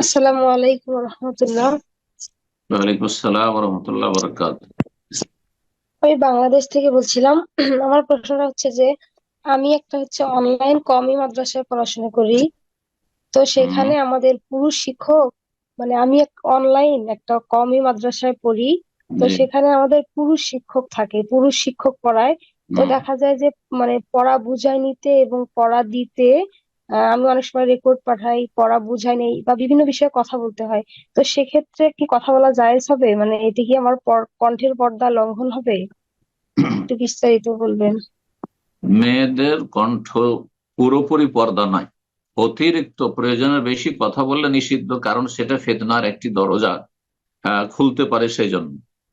আসসালামু আলাইকুম রহমতুল্লাহ। ওয়ালাইকুম আসসালাম রহমতুল্লাহ বরকাত। আমি বাংলাদেশ থেকে বলছিলাম আমার প্রশ্নটা হচ্ছে যে আমি একটা হচ্ছে অনলাইন কওমি মাদ্রাসায় পড়াশোনা করি। তো সেখানে আমাদের পুরুষ শিক্ষক মানে আমি অনলাইন একটা কওমি মাদ্রাসায় পড়ি। তো সেখানে আমাদের পুরুষ শিক্ষক থাকে পুরুষ শিক্ষক পড়ায়। তো দেখা যায় যে মানে পড়া বুঝায় নিতে এবং পড়া দিতে আমি অনেক সময় রেকর্ড পাঠাই, পড়া বুঝাই নেই বা বিভিন্ন বিষয়ে কথা বলতে হয়। তো সেক্ষেত্রে কি কথা বলা জায়েজ হবে? মানে এতে কি আমার কণ্ঠের পর্দা লঙ্ঘন হবে? একটু বিস্তারিত বলবেন। মেয়েদের কণ্ঠ পুরোপুরি পর্দা নয়। অতিরিক্ত প্রয়োজনের বেশি কথা বললে নিষিদ্ধ, কারণ সেটা ফেতনার একটি দরজা খুলতে পারে সেই জন্য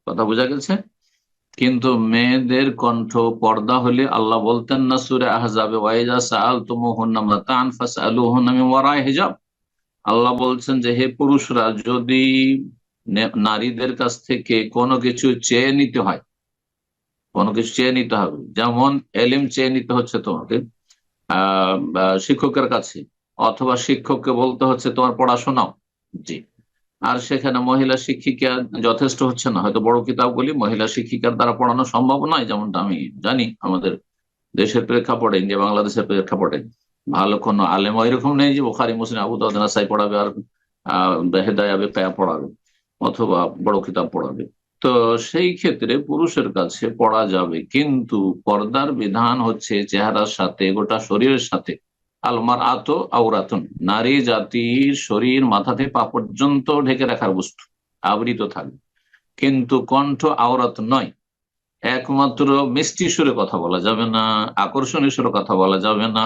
কথা বোঝা গেছে? কিন্তু মেয়েদের কণ্ঠ পর্দা হলে আল্লাহ বলতেন, না সুরে আহজাবে হিজাব। আল্লাহ বলছেন যে, হে পুরুষরা, যদি নারীদের কাছ থেকে কোনো কিছু চেয়ে নিতে হয়, কোনো কিছু চেয়ে নিতে হবে, যেমন এলিম চেয়ে নিতে হচ্ছে তোমাকে শিক্ষকের কাছে, অথবা শিক্ষককে বলতে হচ্ছে তোমার পড়াশোনাও, জি আর সেখানে মহিলা শিক্ষিকা যথেষ্ট হচ্ছে না। হয়তো বড় কিতাবগুলি মহিলা শিক্ষিকার দ্বারা পড়ানো সম্ভব নয়, যেমনটা আমি জানি। আমাদের দেশের প্রেক্ষাপটে, ইন্ডিয়া, বাংলাদেশের প্রেক্ষাপটে ভালো কোনো আলেম এরকম নেই যে বোখারি, মুসলিম, আবু নাসাই পড়াবে আর, আহ হেদায়া বেকায়া পড়াবে অথবা বড় কিতাব পড়াবে। তো সেই ক্ষেত্রে পুরুষের কাছে পড়া যাবে। কিন্তু পর্দার বিধান হচ্ছে চেহারার সাথে, গোটা শরীরের সাথে আলমার আত আওরাতন। নারী জাতির শরীর মাথা থেকে পা পর্যন্ত ঢেকে রাখার বস্তু আবৃত থাকবে। কিন্তু কণ্ঠ আওরাত নয়। একমাত্র মিষ্টি সুরে কথা বলা যাবে না আকর্ষণীয় সুরে কথা বলা যাবে না।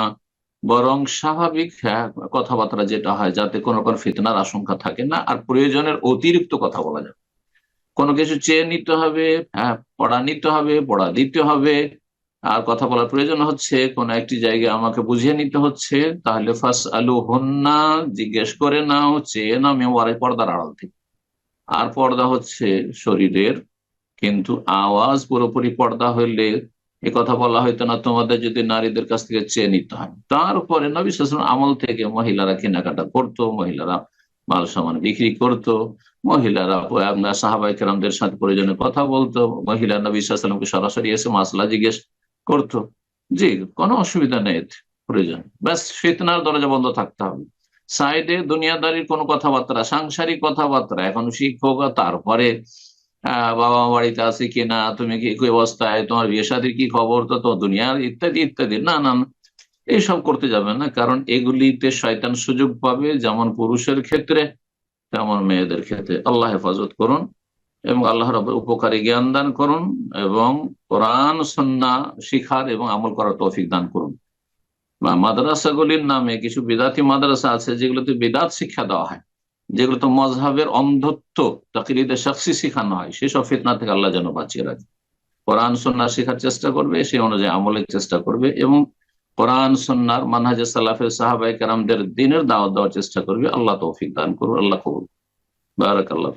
বরং স্বাভাবিক হ্যাঁ, কথাবার্তা যেটা হয় যাতে কোনো রকম ফিতনার আশঙ্কা থাকে না আর প্রয়োজনের অতিরিক্ত কথা বলা যাবে। কোনো কিছু চেয়ে নিতে হবে হ্যাঁ পড়া নিতে হবে পড়া দিতে হবে আর কথা বলার প্রয়োজন হচ্ছে, কোন একটি জায়গায় আমাকে বুঝিয়ে নিতে হচ্ছে, তাহলে ফাস আলু হন্না জিজ্ঞেস করে নাও, চেয়ে নাও মেওয়ারে পর্দার আড়াল থেকে। আর পর্দা হচ্ছে শরীরের, কিন্তু আওয়াজ পুরোপুরি পর্দা হইলে এ কথা বলা হইতো না, তোমাদের যদি নারীদের কাছ থেকে চেয়ে নিতে হয়। তারপরে নবী শাসন আমল থেকে মহিলারা কেনাকাটা করতো, মহিলারা মাল সামান বিক্রি করতো, মহিলারা সাহাবাই কেরামদের সাথে প্রয়োজনে কথা বলতো, মহিলা নবী সাল্লামকে সরাসরি এসে মাসলা জিজ্ঞেস করতো। জি, কোনো অসুবিধা নেই প্রয়োজন। ব্যাস ফিতনার দরজা বন্ধ থাকতে হবে। সাইডে দুনিয়াদারির কোনো কথাবার্তা, সাংসারিক কথাবার্তা। এখন শিক্ষক, তারপরে বাবা বাড়িতে আছে কিনা তুমি কি কি অবস্থায়, তোমার বিয়ে শাদীর কি খবর, তো তো দুনিয়ার ইত্যাদি ইত্যাদি। না না না। এইসব করতে যাবে না, কারণ এগুলিতে শয়তান সুযোগ পাবে যেমন পুরুষের ক্ষেত্রে, তেমন মেয়েদের ক্ষেত্রে। আল্লাহ হেফাজত করুন। এবং আল্লাহ রবের উপকারী জ্ঞান দান করুন এবং কোরআন সন্না শিখার এবং আমল করার তৌফিক দান করুন। বা মাদ্রাসাগুলির নামে কিছু বিদাতি মাদ্রাসা আছে যেগুলোতে বিদাত শিক্ষা দেওয়া হয়, যেগুলোতে মজহাবের অন্ধত্ব তাকিরিদের শাখসি শিখানো হয়, সেসব ফিতনা থেকে আল্লাহ যেন বাঁচিয়ে রাখে। কোরআন সন্না শেখার চেষ্টা করবে সেই অনুযায়ী আমলের চেষ্টা করবে এবং কোরআন সন্ন্যার মানহাজে সালাফের সাহাবাই কারামদের দিনের দাওয়াত দেওয়ার চেষ্টা করবে। আল্লাহ তৌফিক দান করুন, আল্লাহ কবুল। বারাক আল্লাহ